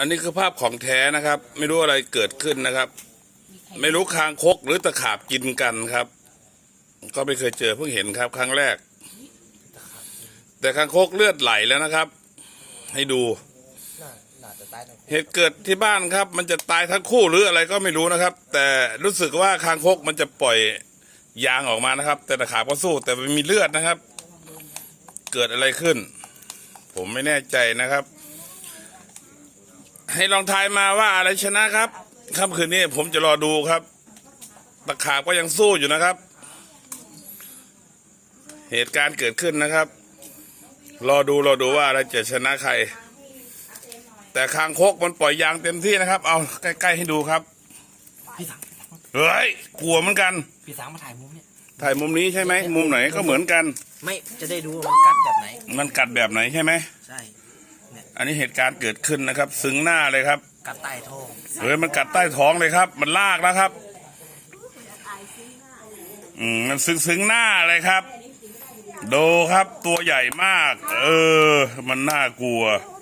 อันนี้คือภาพของแท้นะครับ ไม่รู้อะไรเกิดขึ้นนะครับ ไม่รู้คางคกหรือตะขาบกินกันครับ ก็ไม่เคยเจอเพิ่งเห็นครับ ครั้งแรก แต่คางคกเลือดไหลแล้วนะครับ ให้ดูน่าน่าจะตายทั้งคู่เหตุเกิดที่บ้านครับ มันจะตายทั้งคู่หรืออะไรก็ไม่รู้นะครับ แต่รู้สึกว่าคางคกมันจะปล่อยยางออกมานะครับ แต่ตะขาบก็สู้แต่มันมีเลือดนะครับ เกิดอะไรขึ้น ผมไม่แน่ใจนะครับ ให้ลองทายมาว่าอะไรชนะครับค่ำคืนนี้ผมจะรอดูครับ ตะขาบก็ยังสู้อยู่นะครับ เหตุการณ์เกิดขึ้นนะครับ รอดูรอดูว่าอะไรจะชนะใคร แต่คางคกมันปล่อยยางเต็มที่นะครับ เอาใกล้ๆให้ดูครับ พี่สังเฮ้ยกลัวเหมือนกัน พี่สังมาถ่ายมุมเนี่ย ถ่ายมุมนี้ใช่ไหมมุมไหนก็เหมือนกัน ไม่จะได้ดูว่ามันกัดแบบไหน มันกัดแบบไหนใช่ไหมใช่ อันนี้เหตุการณ์เกิดขึ้นนะครับ ซึ้งหน้าเลยครับกัดใต้ท้องเฮ้ยมันกัดใต้ท้องเลยครับ มันลากแล้วครับ อืมมันซึ้งซึ้งหน้าเลยครับ ดูครับตัวใหญ่มาก เออ มันน่ากลัวโอ้